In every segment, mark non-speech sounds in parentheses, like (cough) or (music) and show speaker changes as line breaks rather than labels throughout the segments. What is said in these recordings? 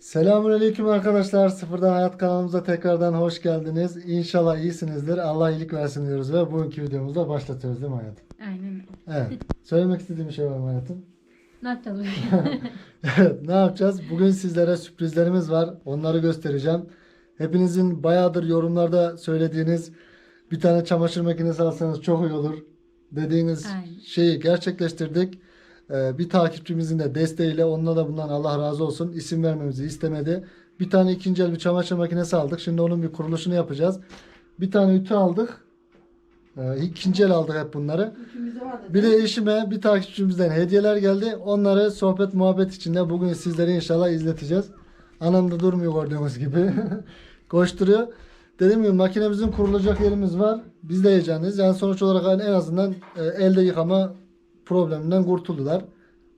Selamünaleyküm arkadaşlar. Sıfırdan Hayat kanalımıza tekrardan hoş geldiniz. İnşallah iyisinizdir. Allah iyilik versin diyoruz ve bugünkü videomuzda başlatıyoruz değil mi hayatım?
Aynen.
Evet. Söylemek istediğim bir şey var mı hayatım? (laughs)
Ne yapacağız bugün? (laughs)
Evet, ne yapacağız? Bugün sizlere sürprizlerimiz var. Onları göstereceğim. Hepinizin bayağıdır yorumlarda söylediğiniz bir tane çamaşır makinesi alsanız çok iyi olur dediğiniz
Aynen.
şeyi gerçekleştirdik. Ee, bir takipçimizin de desteğiyle onunla da bundan Allah razı olsun isim vermemizi istemedi. Bir tane ikinci el bir çamaşır makinesi aldık. Şimdi onun bir kuruluşunu yapacağız. Bir tane ütü aldık. Ee, ikinci el aldık hep bunları. Bir de eşime bir takipçimizden hediyeler geldi. Onları sohbet muhabbet içinde bugün sizlere inşallah izleteceğiz. Anam da durmuyor gördüğünüz gibi. (laughs) Koşturuyor. Dediğim gibi makinemizin kurulacak yerimiz var. Biz de heyecanlıyız. Yani sonuç olarak en azından e, elde yıkama probleminden kurtuldular.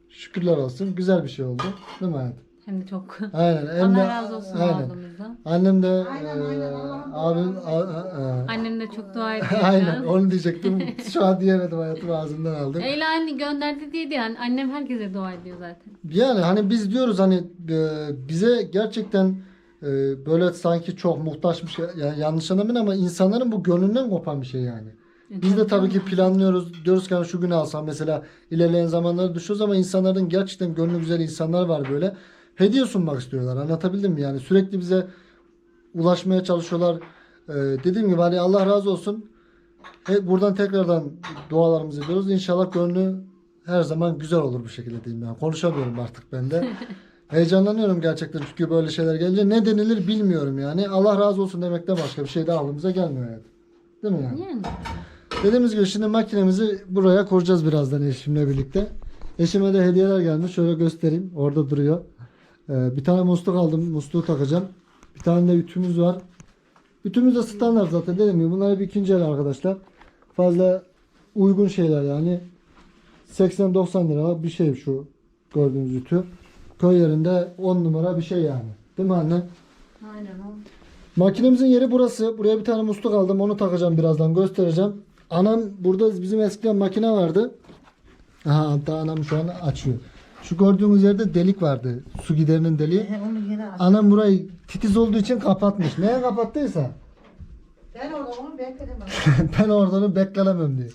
Şükürler olsun. Güzel bir şey oldu. Değil mi hayatım?
Hem de çok.
Aynen. Hem de-
Allah razı olsun
aynen.
oğlumuzdan.
Annem de
Aynen, aynen. Allah'ım
abim a- a- a-
Annem de çok dua (laughs) ediyor.
Aynen onu diyecektim. (laughs) Şu an diyemedim hayatım ağzımdan aldım.
Eyle anne gönderdi diye değil. Yani annem herkese dua ediyor zaten.
Yani hani biz diyoruz hani e, bize gerçekten e, böyle sanki çok muhtaçmış yani yanlış anlamayın ama insanların bu gönlünden kopan bir şey yani. Biz de tabii ki planlıyoruz. Diyoruz ki hani şu günü alsam mesela ilerleyen zamanları düşüyoruz ama insanların gerçekten gönlü güzel insanlar var böyle. Hediye sunmak istiyorlar. Anlatabildim mi? Yani sürekli bize ulaşmaya çalışıyorlar. E, dediğim gibi hani Allah razı olsun. E, buradan tekrardan dualarımızı ediyoruz. İnşallah gönlü her zaman güzel olur bu şekilde diyeyim yani. Konuşamıyorum artık ben de. (laughs) Heyecanlanıyorum gerçekten çünkü böyle şeyler gelince ne denilir bilmiyorum yani. Allah razı olsun demekten başka bir şey de aklımıza gelmiyor yani. Değil mi yani?
Yani.
Dediğimiz gibi şimdi makinemizi buraya kuracağız birazdan eşimle birlikte. Eşime de hediyeler gelmiş. Şöyle göstereyim. Orada duruyor. Ee, bir tane musluk aldım. Musluğu takacağım. Bir tane de ütümüz var. Ütümüz de standart zaten dediğim gibi. Bunlar hep ikinci el arkadaşlar. Fazla uygun şeyler yani. 80-90 lira bir şey şu gördüğünüz ütü. Köy yerinde 10 numara bir şey yani. Değil mi anne?
Aynen.
Makinemizin yeri burası. Buraya bir tane musluk aldım. Onu takacağım birazdan göstereceğim. Anam burada bizim eskiden makine vardı. Aha hatta anam şu an açıyor. Şu gördüğünüz yerde delik vardı. Su giderinin deliği.
He, onu yine aç.
Anam burayı titiz olduğu için kapatmış. Neye kapattıysa?
Ben (laughs) orada onu bekledim.
ben oradan beklemem diye.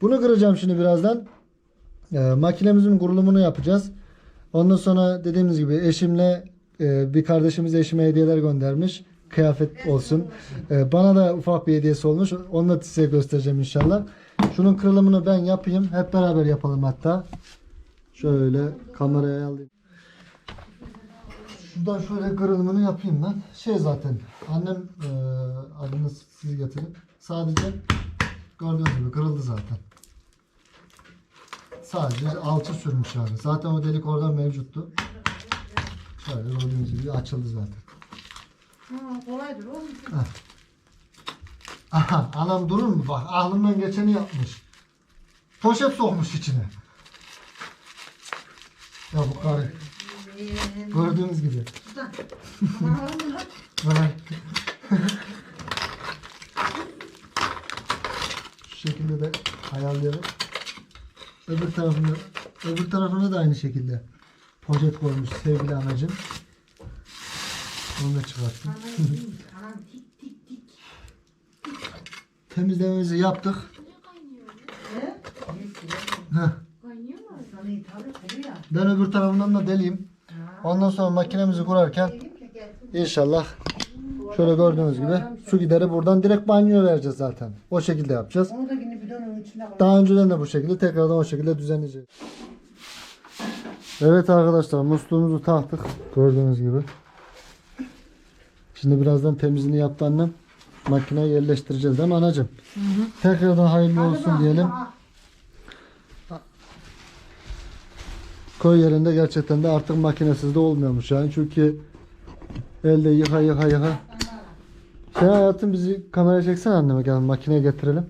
Bunu kıracağım şimdi birazdan. Ee, makinemizin kurulumunu yapacağız. Ondan sonra dediğimiz gibi eşimle e, bir kardeşimiz eşime hediyeler göndermiş. Kıyafet olsun. Ee, bana da ufak bir hediyesi olmuş. Onu da size göstereceğim inşallah. Şunun kırılımını ben yapayım. Hep beraber yapalım hatta. Şöyle kameraya alayım. Şuradan şöyle kırılımını yapayım ben. Şey zaten annem e, adını siz getirin. Sadece gördüğünüz gibi kırıldı zaten. Sadece alçı sürmüş yani. Zaten o delik oradan mevcuttu. Şöyle gördüğünüz gibi açıldı zaten.
Kolaydır oğlum.
Aha, anam durur mu? Bak aklımdan geçeni yapmış. Poşet sokmuş içine. Ya bu karı. Gördüğünüz gibi. Bak. Şu şekilde de ayarlayalım. Öbür tarafını, öbür tarafına da aynı şekilde poşet koymuş sevgili anacığım. Onu da çıkarttım. Temizlememizi yaptık.
He?
Heh. Ben öbür tarafından da deleyim. Ondan sonra makinemizi kurarken inşallah şöyle gördüğünüz gibi su gideri buradan direkt banyoya vereceğiz zaten. O şekilde yapacağız.
Onu da yine bidonun içine koy.
Daha önceden de bu şekilde tekrardan o şekilde düzenleyeceğiz. Evet arkadaşlar musluğumuzu taktık gördüğünüz gibi. Şimdi birazdan temizliğini yaptı annem. Makineye yerleştireceğiz değil mi anacığım? Tekrardan hayırlı olsun diyelim. Köy yerinde gerçekten de artık makinesiz de olmuyormuş yani çünkü elde yıka yıka yıka. Sen hayatım bizi kameraya çeksene anneme gel makineye getirelim.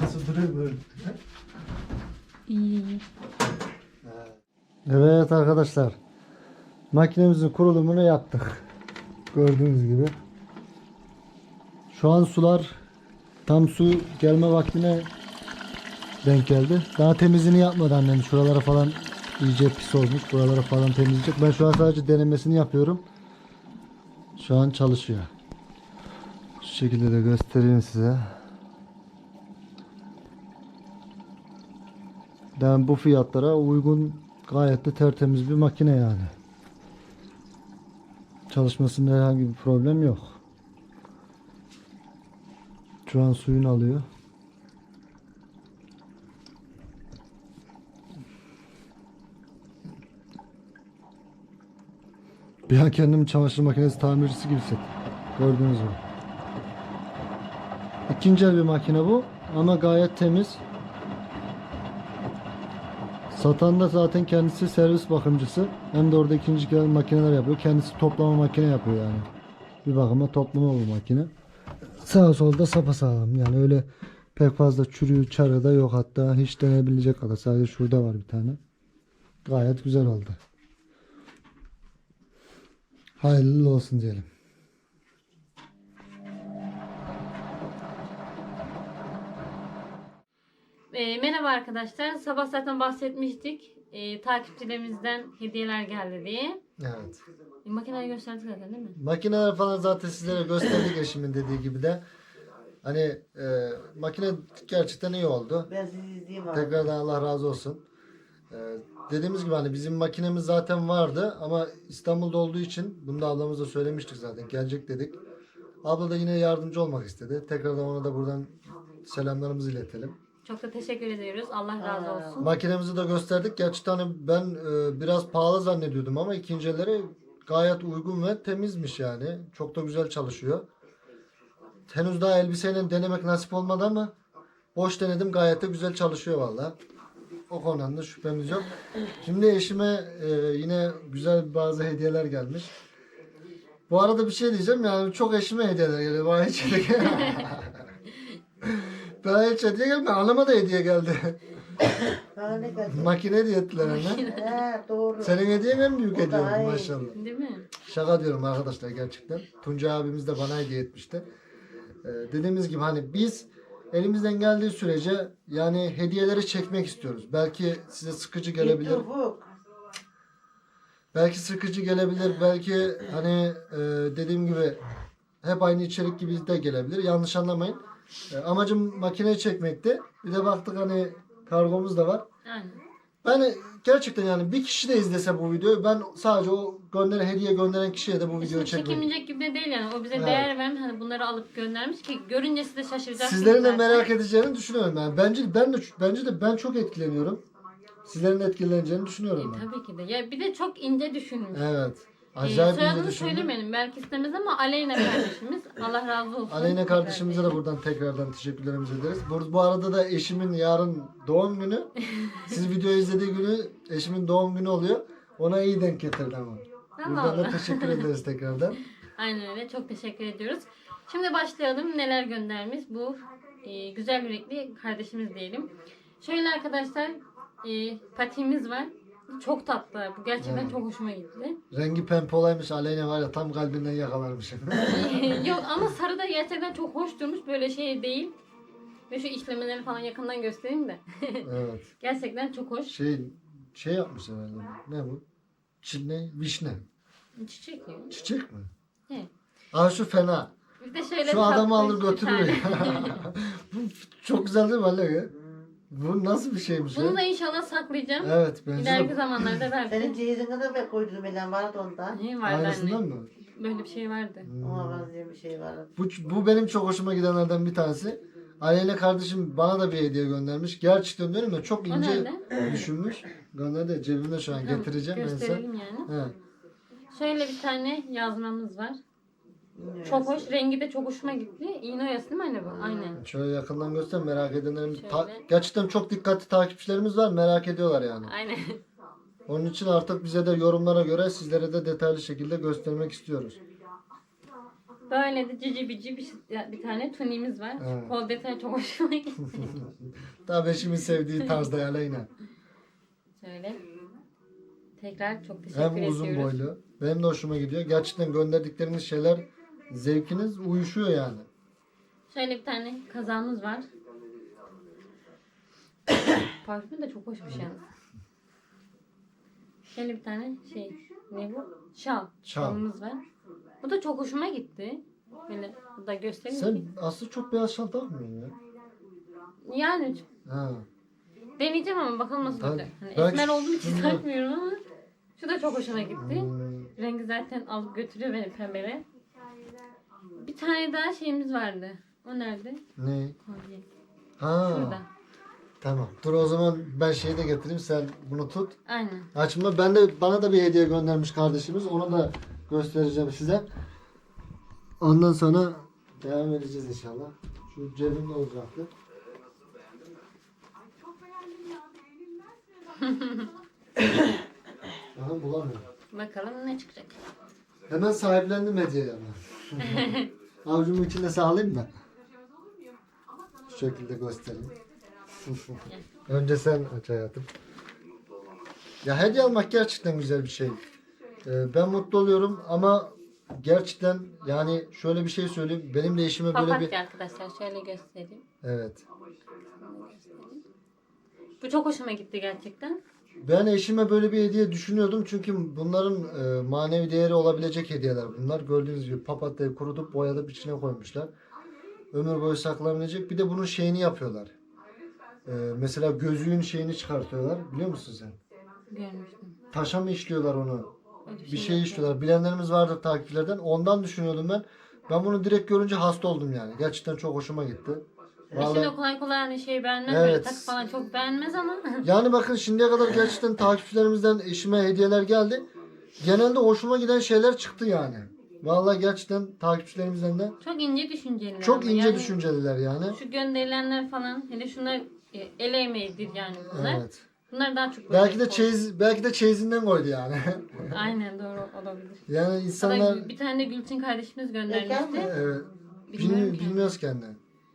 Nasıl duruyor böyle?
İyi.
Evet arkadaşlar. Makinemizin kurulumunu yaptık. Gördüğünüz gibi. Şu an sular tam su gelme vaktine denk geldi. Daha temizliğini yapmadı annem. Şuralara falan iyice pis olmuş. Buralara falan temizleyecek. Ben şu an sadece denemesini yapıyorum. Şu an çalışıyor. Şu şekilde de göstereyim size. Yani bu fiyatlara uygun gayet de tertemiz bir makine yani. Çalışmasında herhangi bir problem yok. Şu an suyunu alıyor. Bir an kendimi çamaşır makinesi tamircisi gibi hissettim. Gördüğünüz gibi. İkinci el bir makine bu ama gayet temiz. Satan da zaten kendisi servis bakımcısı. Hem de orada ikinci el makineler yapıyor. Kendisi toplama makine yapıyor yani. Bir bakıma toplama bu makine. Sağ solda sapasağlam. Yani öyle pek fazla çürüğü çarı da yok. Hatta hiç denebilecek kadar. Sadece şurada var bir tane. Gayet güzel oldu. Hayırlı olsun diyelim.
Ee, merhaba arkadaşlar. Sabah zaten bahsetmiştik. Ee, takipçilerimizden hediyeler geldi diye.
Evet.
E, makineyi gösterdik zaten değil mi?
Makineler falan zaten sizlere gösterdik eşimin dediği gibi de. Hani e, makine gerçekten iyi oldu.
Ben sizi izleyeyim abi.
Tekrardan Allah razı olsun. E, dediğimiz gibi hani bizim makinemiz zaten vardı ama İstanbul'da olduğu için bunu da ablamıza söylemiştik zaten. Gelecek dedik. Abla da yine yardımcı olmak istedi. Tekrardan ona da buradan selamlarımızı iletelim.
Çok da teşekkür ediyoruz. Allah razı
Aa.
olsun.
Makinemizi de gösterdik. Gerçekten hani ben e, biraz pahalı zannediyordum ama ikinci elleri gayet uygun ve temizmiş yani. Çok da güzel çalışıyor. Henüz daha elbiseyle denemek nasip olmadı ama boş denedim gayet de güzel çalışıyor valla. O konudan da şüphemiz yok. Şimdi eşime e, yine güzel bazı hediyeler gelmiş. Bu arada bir şey diyeceğim yani çok eşime hediyeler geliyor. Bana hiç (laughs) (laughs) Bana hiç hediye gelmedi. Anama da hediye geldi.
Bana ne geldi?
Makine hediye ettiler.
He doğru.
Senin hediyen en büyük hediye oldu
iyi.
maşallah.
Değil mi?
Şaka diyorum arkadaşlar gerçekten. Tuncay abimiz de bana hediye etmişti. Ee, dediğimiz gibi hani biz elimizden geldiği sürece yani hediyeleri çekmek istiyoruz. Belki size sıkıcı gelebilir.
Ufuk.
Belki sıkıcı gelebilir. Belki hani e, dediğim gibi hep aynı içerik gibi de gelebilir. Yanlış anlamayın. E, amacım makineyi çekmekti. Bir de baktık hani kargomuz da var.
Aynen.
Ben gerçekten yani bir kişi de izlese bu videoyu ben sadece o gönderen hediye gönderen kişiye de bu videoyu çekmek.
çekilmeyecek gibi de değil yani. O bize
Evet.
değer vermiş. Hani bunları alıp göndermiş ki görünce siz de şaşıracaksınız.
Sizlerin de
zaten.
merak edeceğini düşünüyorum yani. Bence ben de bence de ben çok etkileniyorum. Sizlerin de etkileneceğini düşünüyorum
E,
ben.
tabii ki de. Ya bir de çok ince düşünmüş.
Evet.
Ee,
Acayip ince
soyadını
düşündüm.
söylemeyelim. Belki istemez ama Aleyna kardeşimiz. Allah razı olsun.
Aleyna kardeşimize de buradan tekrardan teşekkürlerimizi ederiz. Bu, bu arada da eşimin yarın doğum günü. (laughs) Siz videoyu izlediği günü eşimin doğum günü oluyor. Ona iyi denk getirdi ama. Buradan da teşekkür ederiz tekrardan. (laughs)
Aynen öyle. Çok teşekkür ediyoruz. Şimdi başlayalım. Neler göndermiş bu e, güzel yürekli kardeşimiz diyelim. Şöyle arkadaşlar e, patiğimiz var. Çok tatlı. Bu gerçekten
Evet.
çok hoşuma gitti.
Rengi pembe olaymış Aleyna var ya tam kalbinden yakalarmış. (laughs)
Yok ama sarı da gerçekten çok hoş durmuş. Böyle şey değil. Ve şu işlemeleri falan yakından göstereyim de.
evet. (laughs)
gerçekten çok hoş.
Şey şey yapmış herhalde. Ne bu? Ne? Vişne.
Çiçek mi?
Çiçek mi?
Evet.
Aa şu fena.
Bir de şöyle
Şu adamı
tatlı
alır
bir
götürür.
tane. (laughs)
bu çok güzel değil mi Ali? Bu nasıl bir şeymiş
Bunu
ya?
da inşallah saklayacağım.
Evet bence
İleriki
de.
zamanlarda (laughs)
Senin
belki.
cehizine de ben koydum Elen vardı ondan.
Ne vardı
Aynısından
anne?
mı?
Böyle bir şey vardı.
Hmm.
Ona benzeyen bir şey vardı.
Bu, bu benim çok hoşuma gidenlerden bir tanesi. Aleyna kardeşim bana da bir hediye göndermiş. Gerçekten diyorum ya çok
O
ince
nerede?
düşünmüş. Gönderdi. Cebimde şu an getireceğim ben size.
Gösterelim yani.
He.
Şöyle bir tane yazmamız var.
Bilmiyorum.
Çok hoş. Rengi de çok hoşuma gitti. İğne oyası değil mi anne bu? Aynen.
Şöyle yakından göster merak edenlerimiz.
Şöyle.
Ta- gerçekten çok dikkatli takipçilerimiz var. Merak ediyorlar yani.
Aynen.
Onun için artık bize de yorumlara göre sizlere de detaylı şekilde göstermek istiyoruz.
Böyle de cici bici bir, bir tane tuniğimiz var.
Evet.
Kol detayı çok hoşuma gitti. (laughs)
Tabii eşimin sevdiği tarzda Aleyna.
Şöyle. Tekrar çok teşekkür
Hem
ediyoruz.
uzun boylu. Benim de hoşuma gidiyor. Gerçekten gönderdikleriniz şeyler zevkiniz uyuşuyor yani.
Şöyle bir tane kazağımız var. (coughs) Parfüm de çok hoşmuş yani. Şöyle bir tane şey ne bu? Şal.
Şal.
Şalımız var. Bu da çok hoşuma gitti. Böyle bu da göstereyim
Sen
ki.
aslında çok beyaz şal takmıyorsun ya.
Yani
Ha.
deneyeceğim ama bakalım nasıl
Ben-
olacak. Hani esmer olduğum için takmıyorum ama şu da çok hoşuma gitti.
Hmm,
Rengi zaten alıp götürüyor beni pembele. Bir tane daha şeyimiz vardı. O nerede?
ne?
Kolye.
Ha.
Şurada.
Tamam. Dur o zaman ben şeyi de getireyim. Sen bunu tut.
Aynen.
Açma. Ben de bana da bir hediye göndermiş kardeşimiz. Onu da göstereceğim size. Ondan sonra devam edeceğiz inşallah. Şu cebimde olacaktı. (laughs) Aha bulamıyorum.
Bakalım ne çıkacak.
Hemen sahiplendim hediyeyi ama. (laughs) Avucumun içinde sağlayayım da. Şu şekilde göstereyim. (laughs) Önce sen aç hayatım. Ya hediye almak gerçekten güzel bir şey. Ee, ben mutlu oluyorum ama gerçekten yani şöyle bir şey söyleyeyim. Benim de eşime böyle bir...
Papatya arkadaşlar şöyle göstereyim.
Evet.
Bu çok hoşuma gitti gerçekten.
Ben eşime böyle bir hediye düşünüyordum çünkü bunların e, manevi değeri olabilecek hediyeler bunlar. Gördüğünüz gibi papatyayı kurutup boyadıp içine koymuşlar. Ömür boyu saklanabilecek. Bir de bunun şeyini yapıyorlar. E, mesela gözlüğün şeyini çıkartıyorlar. Biliyor musun sen?
Görmüştüm.
Taşa mı işliyorlar onu? Bir şey
yok.
işliyorlar. Bilenlerimiz vardır takipçilerden. Ondan düşünüyordum ben. Ben bunu direkt görünce hasta oldum yani. Gerçekten çok hoşuma gitti. Vallahi-
de kolay kolay hani şey beğenmez böyle
Evet.
takı falan çok beğenmez ama. (laughs)
Yani bakın şimdiye kadar gerçekten takipçilerimizden eşime hediyeler geldi. Genelde hoşuma giden şeyler çıktı yani. Vallahi gerçekten takipçilerimizden de
çok ince düşünceliler.
çok
ama.
ince
Yani
düşünceliler yani.
Şu gönderilenler falan hele şunlar e, el emeğidir yani bunlar.
Evet.
Bunlar daha çok böyle
Belki de çeyiz belki de çeyizinden koydu yani. (laughs)
Aynen doğru olabilir.
yani insanlar
bir tane de Gülçin kardeşimiz göndermişti.
mi?
evet,
Bilmiyorum ki.
bilmiyoruz kendi.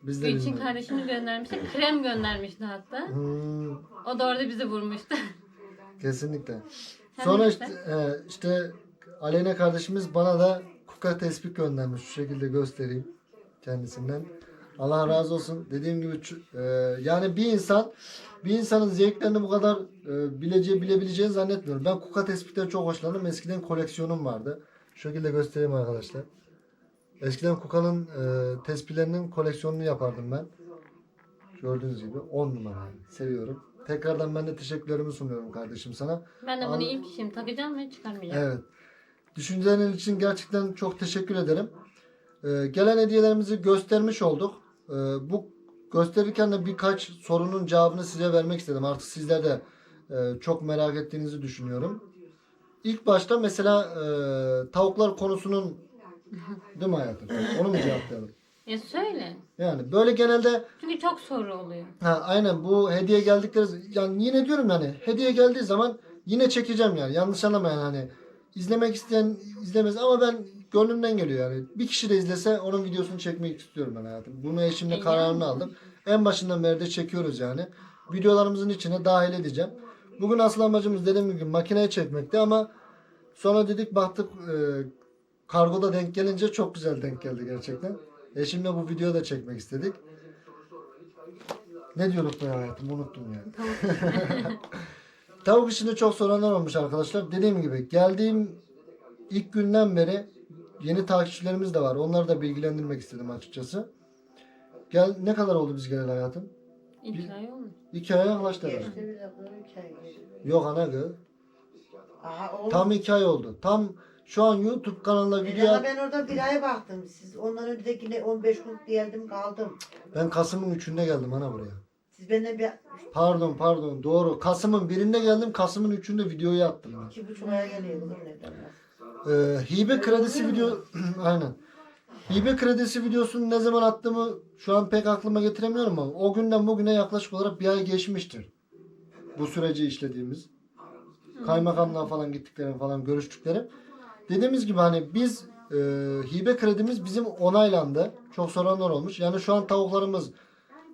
Biz de
Gülçin
bilmiyoruz.
kardeşimiz göndermişti. Krem göndermişti hatta.
Hmm,
O da orada bizi vurmuştu. (laughs)
kesinlikle.
Sen
Sonra işte, e, işte Aleyna kardeşimiz bana da kuka tespih göndermiş. Şu şekilde göstereyim kendisinden. Allah razı olsun. Dediğim gibi e, yani bir insan bir insanın zevklerini bu kadar e, bileceği bilebileceğini zannetmiyorum. Ben kuka tespihten çok hoşlandım. Eskiden koleksiyonum vardı. Şu şekilde göstereyim arkadaşlar. Eskiden Kuka'nın e, tespihlerinin koleksiyonunu yapardım ben. Gördüğünüz gibi 10 numara. Seviyorum. Tekrardan ben de teşekkürlerimi sunuyorum kardeşim sana.
Ben de bunu ilk şimdi takacağım ve çıkarmayacağım.
Evet. Düşüncelerin için gerçekten çok teşekkür ederim. Ee, gelen hediyelerimizi göstermiş olduk. Ee, bu gösterirken de birkaç sorunun cevabını size vermek istedim. Artık sizler de e, çok merak ettiğinizi düşünüyorum. İlk başta mesela e, tavuklar konusunun (laughs) değil mi hayatım? Onu mu cevaplayalım?
Ya söyle.
Yani böyle genelde
Çünkü çok soru oluyor.
Ha aynen bu hediye geldikleri yani yine diyorum yani hediye geldiği zaman yine çekeceğim yani yanlış anlamayın hani izlemek isteyen izlemez ama ben gönlümden geliyor yani bir kişi de izlese onun videosunu çekmek istiyorum ben hayatım. Bunu eşimle
E,
kararını
yani.
aldım. En başından beri de çekiyoruz yani. Videolarımızın içine dahil edeceğim. Bugün asıl amacımız dediğim gibi makineye çekmekti ama sonra dedik baktık e, kargoda denk gelince çok güzel denk geldi gerçekten. Eşimle bu videoyu da çekmek istedik. Ne diyorduk be hayatım unuttum ya. Tavuk (laughs) işini çok soranlar olmuş arkadaşlar. Dediğim gibi geldiğim ilk günden beri yeni takipçilerimiz de var. Onları da bilgilendirmek istedim açıkçası. Gel ne kadar oldu biz geleli hayatım?
İlk ay olmuş.
İki aya yaklaştı herhalde. Yok ana gı.
Aha oğlum.
Tam iki ay oldu. Tam şu an YouTube kanalına video
Ama ben orada bir ay baktım. Siz ondan öncekine 15 gün geldim kaldım.
ben Kasım'ın üçünde geldim ana buraya.
Siz benden bir
Pardon pardon doğru. Kasım'ın birinde geldim. Kasım'ın üçünde videoyu attım ben.
iki buçuk aya geliyor kızım neden?
Ee, hibe kredisi video (clears throat) aynen. Hibe kredisi videosunu ne zaman attığımı şu an pek aklıma getiremiyorum ama o günden bugüne yaklaşık olarak bir ay geçmiştir. Bu süreci işlediğimiz. Kaymakamlığa falan gittiklerim falan görüştüklerim. Dediğimiz gibi hani biz e, hibe kredimiz bizim onaylandı. Çok soranlar olmuş. Yani şu an tavuklarımız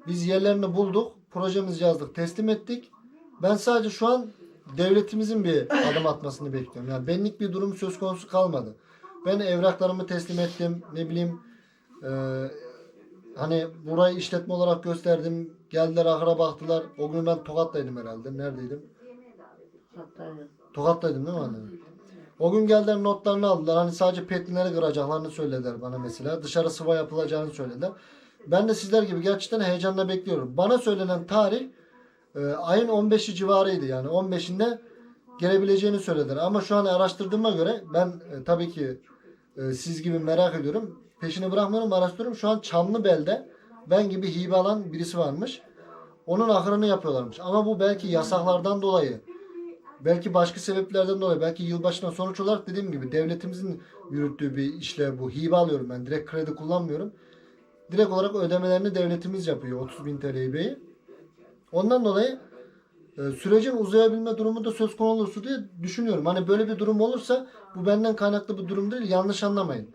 biz yerlerini bulduk. Projemizi yazdık. Teslim ettik. Ben sadece şu an devletimizin bir adım atmasını bekliyorum. Yani benlik bir durum söz konusu kalmadı. Ben evraklarımı teslim ettim. Ne bileyim e, hani burayı işletme olarak gösterdim. Geldiler ahıra baktılar. O gün ben Tokat'taydım herhalde. Neredeydim? Tokat'taydım değil mi anne? O gün geldiler notlarını aldılar. Hani sadece petlinleri kıracaklarını söylediler bana mesela. Dışarı sıva yapılacağını söylediler. Ben de sizler gibi gerçekten heyecanla bekliyorum. Bana söylenen tarih e, ayın 15'i civarıydı yani. 15'inde gelebileceğini söylediler. Ama şu an araştırdığıma göre ben e, tabii ki e, siz gibi merak ediyorum. Peşini bırakmıyorum araştırıyorum. Şu an Çamlıbel'de ben gibi hibe alan birisi varmış. Onun ahırını yapıyorlarmış. Ama bu belki yasaklardan dolayı belki başka sebeplerden dolayı belki yılbaşına sonuç olarak dediğim gibi devletimizin yürüttüğü bir işle bu hibe alıyorum ben direkt kredi kullanmıyorum. Direkt olarak ödemelerini devletimiz yapıyor 30 bin TL hibeyi. Ondan dolayı e, sürecin uzayabilme durumu da söz konusu diye düşünüyorum. Hani böyle bir durum olursa bu benden kaynaklı bir durum değil yanlış anlamayın.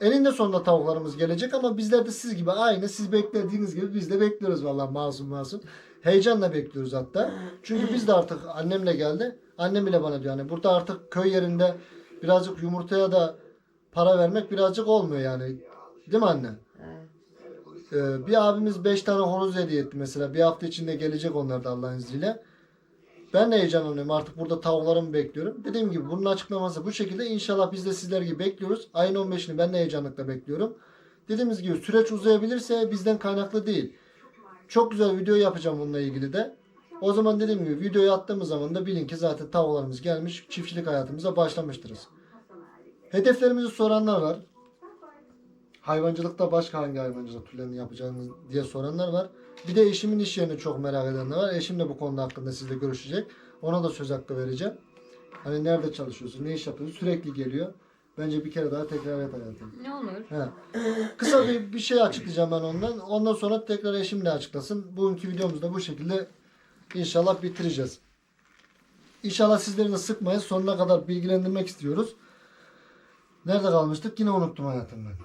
Eninde sonunda tavuklarımız gelecek ama bizler de siz gibi aynı siz beklediğiniz gibi biz de bekliyoruz vallahi masum masum. Heyecanla bekliyoruz hatta. Çünkü biz de artık annemle geldi. Annem bile bana diyor hani burada artık köy yerinde birazcık yumurtaya da para vermek birazcık olmuyor yani. Değil mi anne? Ee, bir abimiz 5 tane horoz hediye etti mesela. Bir hafta içinde gelecek onlar da Allah'ın izniyle. Ben de heyecanlanıyorum. Artık burada tavuklarımı bekliyorum. Dediğim gibi bunun açıklaması bu şekilde. İnşallah biz de sizler gibi bekliyoruz. Ayın 15'ini ben de heyecanlıkla bekliyorum. Dediğimiz gibi süreç uzayabilirse bizden kaynaklı değil. Çok güzel video yapacağım bununla ilgili de. O zaman dediğim gibi videoyu attığımız zaman da bilin ki zaten tavuklarımız gelmiş. Çiftçilik hayatımıza başlamıştırız. Hedeflerimizi soranlar var. Hayvancılıkta başka hangi hayvancılık türlerini yapacağınız diye soranlar var. Bir de eşimin iş yerini çok merak edenler var. Eşim de bu konuda hakkında sizle görüşecek. Ona da söz hakkı vereceğim. Hani nerede çalışıyorsun, ne iş yapıyorsun sürekli geliyor. Bence bir kere daha tekrar et hayatım.
Ne olur?
He. (clears throat) Kısa bir, bir şey açıklayacağım ben ondan. Ondan sonra tekrar eşim de açıklasın. Bugünkü videomuzu da bu şekilde inşallah bitireceğiz. İnşallah sizleri de sıkmayız. Sonuna kadar bilgilendirmek istiyoruz. Nerede kalmıştık? Yine unuttum hayatım ben.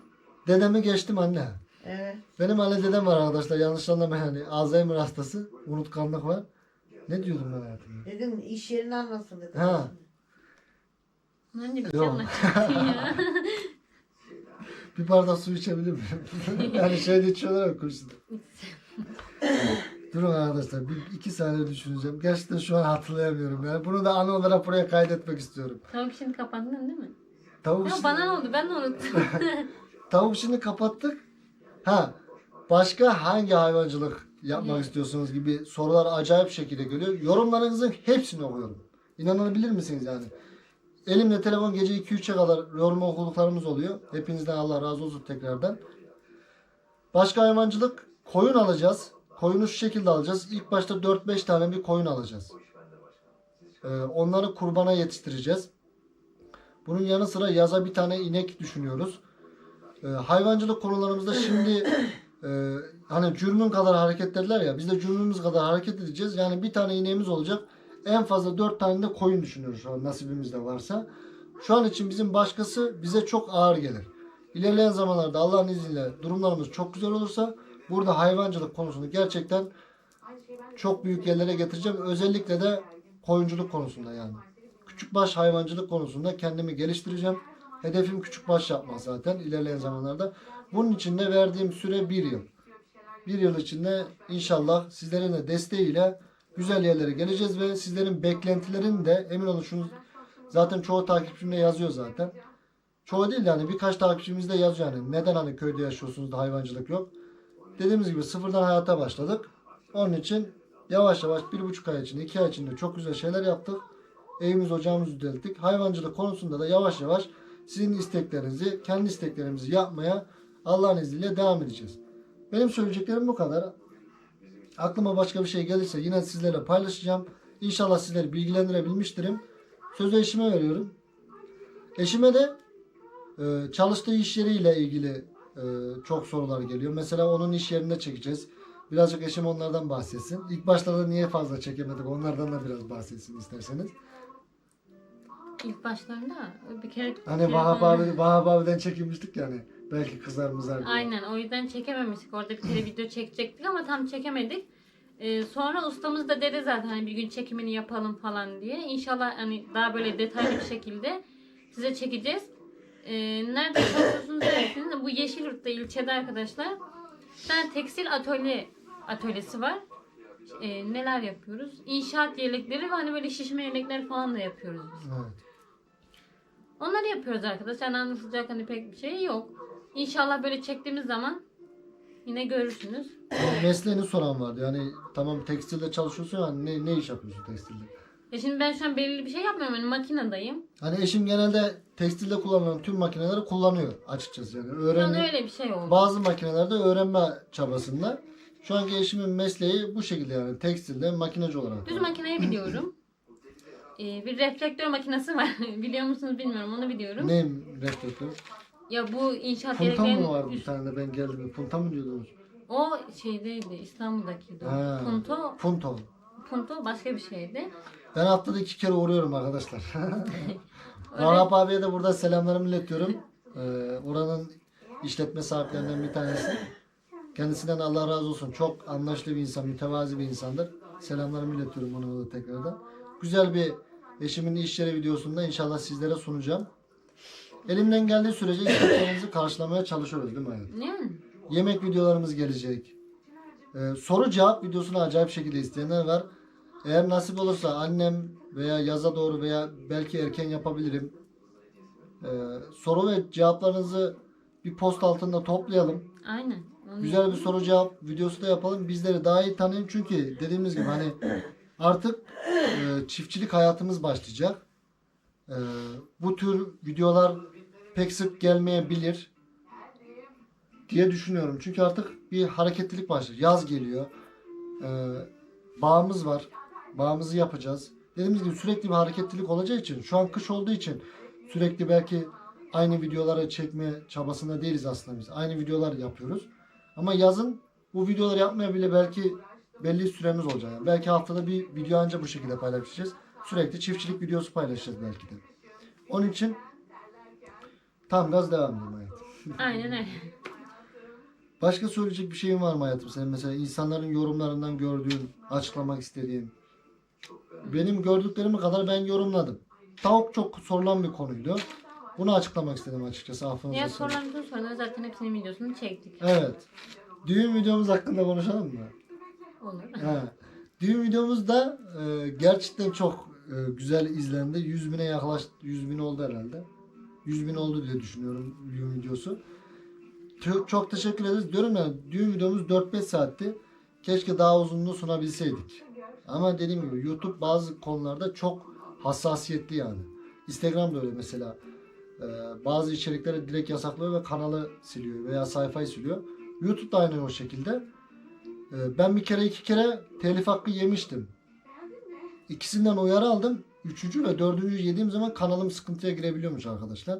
Dedemi geçtim anne.
Evet.
Benim anne dedem var arkadaşlar. Yanlış anlamayın. Yani Alzheimer hastası. Unutkanlık var. Ne diyordum ben hayatım?
Dedim iş yerini anlatsın dedim.
Ha.
Bir
Yok.
şey anlatacaktın ya. (laughs)
Bir bardak su içebilir miyim? (laughs) yani şeyde içiyorlar ya kursunda. Durun arkadaşlar bir iki saniye düşüneceğim. Gerçekten şu an hatırlayamıyorum. Yani bunu da ana olarak buraya kaydetmek istiyorum.
Tavuk şimdi kapandın değil mi?
Tavuk,
Ya
şimdi,
bana ne oldu? Ben de unuttum. (laughs)
tavuk şimdi kapattık. Ha başka hangi hayvancılık yapmak istiyorsunuz gibi sorular acayip şekilde geliyor. Yorumlarınızın hepsini okuyorum. İnanabilir misiniz yani? Elimde telefon gece 2-3'e kadar yorum okuduklarımız oluyor. Hepinizden Allah razı olsun tekrardan. Başka hayvancılık koyun alacağız. Koyunu şu şekilde alacağız. İlk başta 4-5 tane bir koyun alacağız. Ee, onları kurbana yetiştireceğiz. Bunun yanı sıra yaza bir tane inek düşünüyoruz. Ee, hayvancılık konularımızda şimdi e, hani cürmün kadar hareket ederler ya biz de cürmümüz kadar hareket edeceğiz. Yani bir tane ineğimiz olacak. En fazla 4 tane de koyun düşünüyoruz şu an nasibimizde varsa. Şu an için bizim başkası bize çok ağır gelir. İlerleyen zamanlarda Allah'ın izniyle durumlarımız çok güzel olursa burada hayvancılık konusunu gerçekten çok büyük yerlere getireceğim. Özellikle de koyunculuk konusunda yani. Küçükbaş hayvancılık konusunda kendimi geliştireceğim. Hedefim küçükbaş yapmak zaten ilerleyen zamanlarda. Bunun için de verdiğim süre bir yıl. Bir yıl içinde inşallah sizlerin de desteğiyle güzel yerlere geleceğiz ve sizlerin beklentilerini de emin olun şunu zaten çoğu takipçimde yazıyor zaten. Çoğu değil yani birkaç takipçimiz de yazıyor yani neden hani köyde yaşıyorsunuz da hayvancılık yok. Dediğimiz gibi sıfırdan hayata başladık. Onun için yavaş yavaş bir buçuk ay içinde iki ay içinde çok güzel şeyler yaptık. Evimiz ocağımızı düzelttik. Hayvancılık konusunda da yavaş yavaş sizin isteklerinizi, kendi isteklerimizi yapmaya Allah'ın izniyle devam edeceğiz. Benim söyleyeceklerim bu kadar. Aklıma başka bir şey gelirse yine sizlerle paylaşacağım. İnşallah sizleri bilgilendirebilmiştirim. Sözü eşime veriyorum. Eşime de e, çalıştığı iş yeriyle ilgili e, çok sorular geliyor. Mesela onun iş yerinde çekeceğiz. Birazcık eşim onlardan bahsetsin. İlk başlarda niye fazla çekemedik onlardan da biraz bahsetsin isterseniz.
İlk başlarında bir kere...
Hani Vahap abi, Vahap abiden çekinmiştik yani. Belki kızar mızar diye.
Aynen o yüzden çekememiştik. Orada bir kere video çekecektik ama tam çekemedik. Ee, sonra ustamız da dedi zaten hani bir gün çekimini yapalım falan diye. İnşallah hani daha böyle detaylı bir şekilde size çekeceğiz. Ee, nerede çalışıyorsunuz derseniz bu Yeşilyurt'ta ilçede arkadaşlar. Bir tane tekstil atölye atölyesi var. Ee, neler yapıyoruz? İnşaat yelekleri ve hani böyle şişme yelekler falan da yapıyoruz biz.
Evet.
Onları yapıyoruz arkadaşlar. Yani anlatılacak hani pek bir şey yok. İnşallah böyle çektiğimiz zaman yine görürsünüz.
Mesleğini soran vardı. Yani tamam tekstilde çalışıyorsun ya ne, ne iş yapıyorsun tekstilde?
Ya şimdi ben şu an belirli bir şey yapmıyorum. Yani makinedayım.
Hani eşim genelde tekstilde kullanılan tüm makineleri kullanıyor açıkçası. Yani
Şu an
öğrenme,
öyle bir şey oldu.
bazı makinelerde öğrenme çabasında. Şu anki eşimin mesleği bu şekilde yani tekstilde makineci olarak.
Düz makineyi biliyorum. Ee, bir reflektör makinesi var. (laughs) Biliyor musunuz bilmiyorum. Onu biliyorum.
Ne reflektör?
Ya bu inşaat
Punta mı vardı bir tane ben geldim. Punta mı diyordunuz?
O şeydeydi. İstanbul'dakiydi. o.
Ha.
Punto,
Punto.
punto başka bir şeydi.
Ben haftada iki kere uğruyorum arkadaşlar. (laughs) (laughs) Rahap abiye de burada selamlarımı iletiyorum. Ee, oranın işletme sahiplerinden bir tanesi. Kendisinden Allah razı olsun. Çok anlaşlı bir insan, mütevazi bir insandır. Selamlarımı iletiyorum ona da tekrardan. Güzel bir eşimin iş yeri videosunda inşallah sizlere sunacağım. Elimden geldiği sürece isteklerinizi karşılamaya çalışıyoruz değil mi hayatım?
Yani.
Yemek videolarımız gelecek. Ee, soru cevap videosunu acayip şekilde isteyenler var. Eğer nasip olursa annem veya yaza doğru veya belki erken yapabilirim. Ee, soru ve cevaplarınızı bir post altında toplayalım.
Aynen. Onu
Güzel bir soru cevap videosu da yapalım. Bizleri daha iyi tanıyın çünkü dediğimiz gibi hani artık e, çiftçilik hayatımız başlayacak. E, bu tür videolar pek sık gelmeyebilir diye düşünüyorum. Çünkü artık bir hareketlilik başlıyor. Yaz geliyor. E, bağımız var. Bağımızı yapacağız. Dediğimiz gibi sürekli bir hareketlilik olacağı için şu an kış olduğu için sürekli belki aynı videoları çekme çabasında değiliz aslında biz. Aynı videolar yapıyoruz. Ama yazın bu videoları yapmaya bile belki belli süremiz olacak. Yani belki haftada bir video anca bu şekilde paylaşacağız. Sürekli çiftçilik videosu paylaşacağız belki de. Onun için tam gaz devam hayatım.
Aynen öyle.
Başka söyleyecek bir şeyin var mı hayatım senin mesela insanların yorumlarından gördüğün, açıklamak istediğin? Benim gördüklerimi kadar ben yorumladım. Tavuk çok sorulan bir konuydu. Bunu açıklamak istedim açıkçası affınıza.
Diğer
sığınarak.
sorularımızın sonra zaten hepsinin videosunu çektik.
Evet. Düğün videomuz hakkında konuşalım mı?
Olur.
He. Düğün videomuzda e, gerçekten çok e, güzel izlendi. 100 bine yaklaştı. 100 bin oldu herhalde. 100 bin oldu diye düşünüyorum düğün videosu. Çok, çok teşekkür ederiz. Diyorum ya düğün videomuz 4-5 saatti. Keşke daha uzunluğu sunabilseydik. Ama dediğim gibi YouTube bazı konularda çok hassasiyetli yani. Instagram da öyle mesela. E, bazı içerikleri direkt yasaklıyor ve kanalı siliyor veya sayfayı siliyor. YouTube da aynı o şekilde. Ee, Ben bir kere iki kere telif hakkı yemiştim. İkisinden uyarı aldım. Üçüncü ve dördüncü yediğim zaman kanalım sıkıntıya girebiliyormuş arkadaşlar.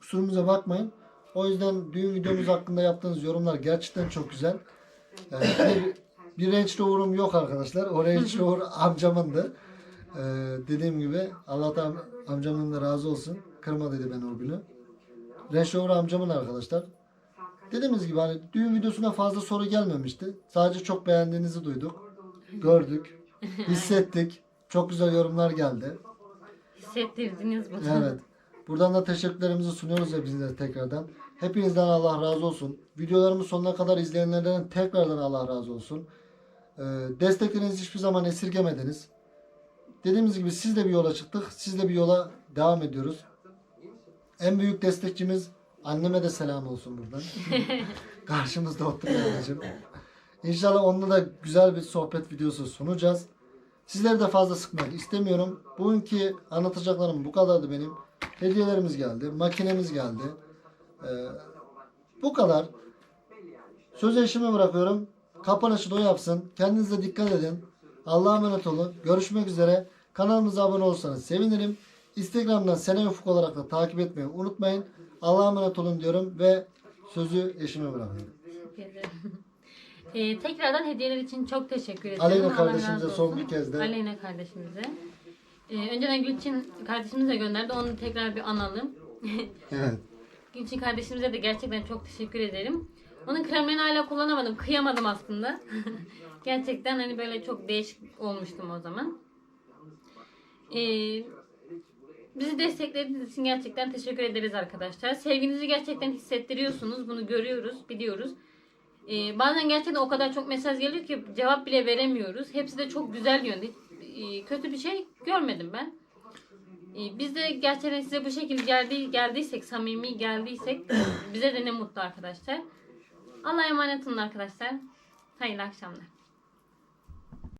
Kusurumuza bakmayın. O yüzden düğün videomuz hakkında yaptığınız yorumlar gerçekten çok güzel. Ee, bir, bir Range Rover'um yok arkadaşlar. O Range Rover amcamındı. Ee, dediğim gibi Allah'tan amcamın da razı olsun. Kırma dedi beni o günü. Range Rover amcamın arkadaşlar. Dediğimiz gibi hani düğün videosuna fazla soru gelmemişti. Sadece çok beğendiğinizi duyduk. Gördük. (laughs) Hissettik. Çok güzel yorumlar geldi.
Hissettirdiniz bunu.
Evet. Buradan da teşekkürlerimizi sunuyoruz hepinize tekrardan. Hepinizden Allah razı olsun. Videolarımı sonuna kadar izleyenlerden tekrardan Allah razı olsun. Ee, desteklerinizi hiçbir zaman esirgemediniz. Dediğimiz gibi siz de bir yola çıktık. Siz de bir yola devam ediyoruz. En büyük destekçimiz anneme de selam olsun buradan. (laughs) Karşımızda oturuyor anneciğim. İnşallah onunla da güzel bir sohbet videosu sunacağız. Sizleri de fazla sıkmak istemiyorum. Bugünkü anlatacaklarım bu kadardı benim. Hediyelerimiz geldi. Makinemiz geldi. Ee, bu kadar. Sözü eşime bırakıyorum. Kapanışı da o yapsın. Kendinize dikkat edin. Allah'a emanet olun. Görüşmek üzere. Kanalımıza abone olursanız sevinirim. Instagram'dan Sene Ufuk olarak da takip etmeyi unutmayın. Allah'a emanet olun diyorum ve sözü eşime bırakıyorum. (laughs)
Ee, tekrardan hediyeler için çok teşekkür ederim.
Aleyna
Allah
kardeşimize son bir kez de.
Aleyna kardeşimize. Ee, önceden Gülçin kardeşimiz de gönderdi. Onu tekrar bir analım. (laughs)
Evet.
Gülçin kardeşimize de gerçekten çok teşekkür ederim. Onun kremlerini hala kullanamadım. Kıyamadım aslında. (laughs) gerçekten hani böyle çok değişik olmuştum o zaman. Ee, bizi desteklediğiniz için gerçekten teşekkür ederiz arkadaşlar. Sevginizi gerçekten hissettiriyorsunuz. Bunu görüyoruz, biliyoruz. Ee, bazen gerçekten o kadar çok mesaj geliyor ki cevap bile veremiyoruz. Hepsi de çok güzel yönde. Ee, kötü bir şey görmedim ben. Ee, biz de gerçekten size bu şekilde geldi, geldiysek, samimi geldiysek bize de ne mutlu arkadaşlar. Allah'a emanet olun arkadaşlar. Hayırlı akşamlar.